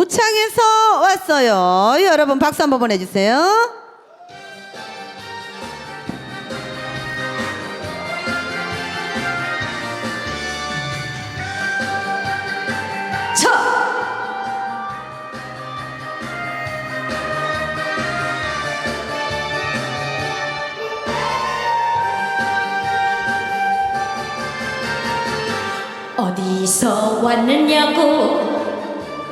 고창에서 왔어요. 여러분 박수 한번 보내주세요. 자, 어디서 왔느냐고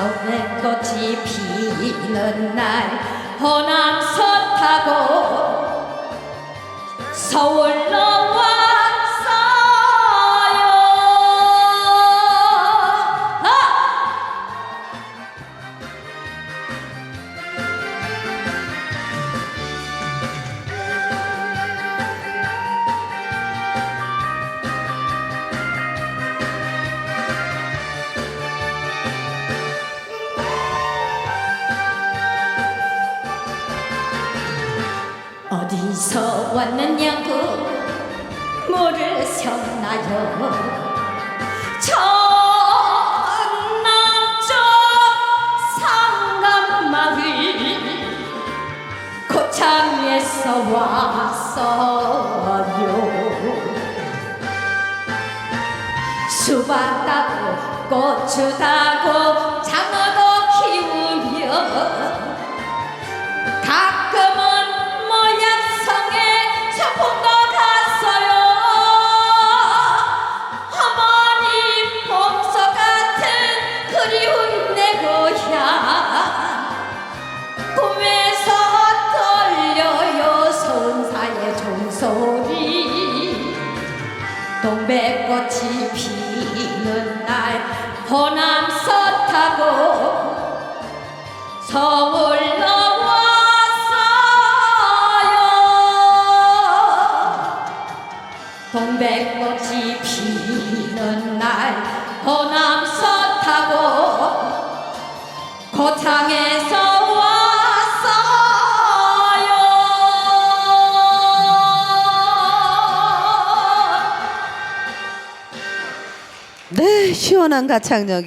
서울꽃이 피는 날 호남선 타고 서울로 어디서 왔느냐고 물으셨나요? 전남쪽 상감마을 고창에서 왔어요 수박 따고 고추 따고 동백꽃이 피는 날 호남 서 타고 서울로 왔어요. 동백꽃이 피는 네 시원한 가창력에